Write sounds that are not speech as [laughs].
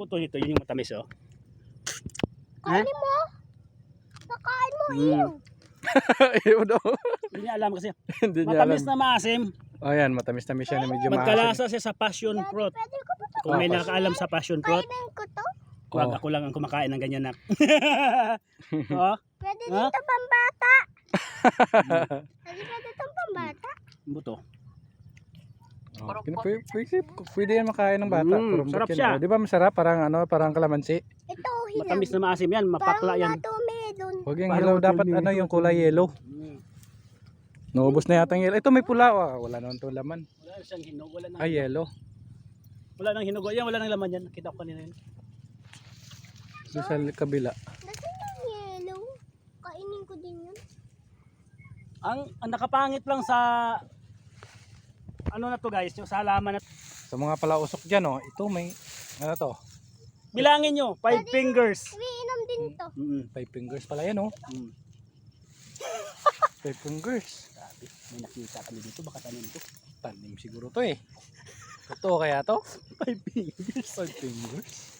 buto nito, yun yung matamis oh. Kainin mo. Nakain mo Mm. iyo. Daw. Hindi niya alam kasi. [laughs] Hindi niya alam. Matamis na maasim. Oh, yan, matamis-tamis siya na medyo maasim. Magkalasa siya sa passion fruit. Kung may Ah, nakakaalam sa passion fruit, Kainin ko to. wag Oh. ako lang ang kumakain ng ganyan na. [laughs] [laughs] oh, Pwede dito pambata. Pwede itong pambata. buto. Oh, pwede, pwede, pwede yan makain ng bata. Mm, sarap yan. siya. Oh, di ba masarap? Parang ano, parang kalamansi. Ito hilaw. Matamis na maasim yan, mapakla Parang yan. watermelon. Huwag yung Parang hilaw. Dapat watermelon. ano, yung kulay yellow. Mm. Naubos na yata yung yellow. Ito may pula. Oh, wala naman to laman. Wala siyang hinog, wala nang, Ay, yellow. wala nang hinog. Yan, wala nang laman yan. Nakita ko kanina yun. Doon sa kabila. Nasaan yung yellow? Kainin ko din yun. Ang, ang nakapangit lang sa ano na to guys, yung sa halaman na Sa mga palausok dyan, oh, ito may, ano to? Bilangin nyo, five fingers. Umiinom din to. Mm, Five fingers pala yan, oh. mm. Five fingers. Grabe, may nakita kami dito, baka tanim to. Tanim siguro to eh. Ito kaya to? [laughs] Five fingers. Five fingers.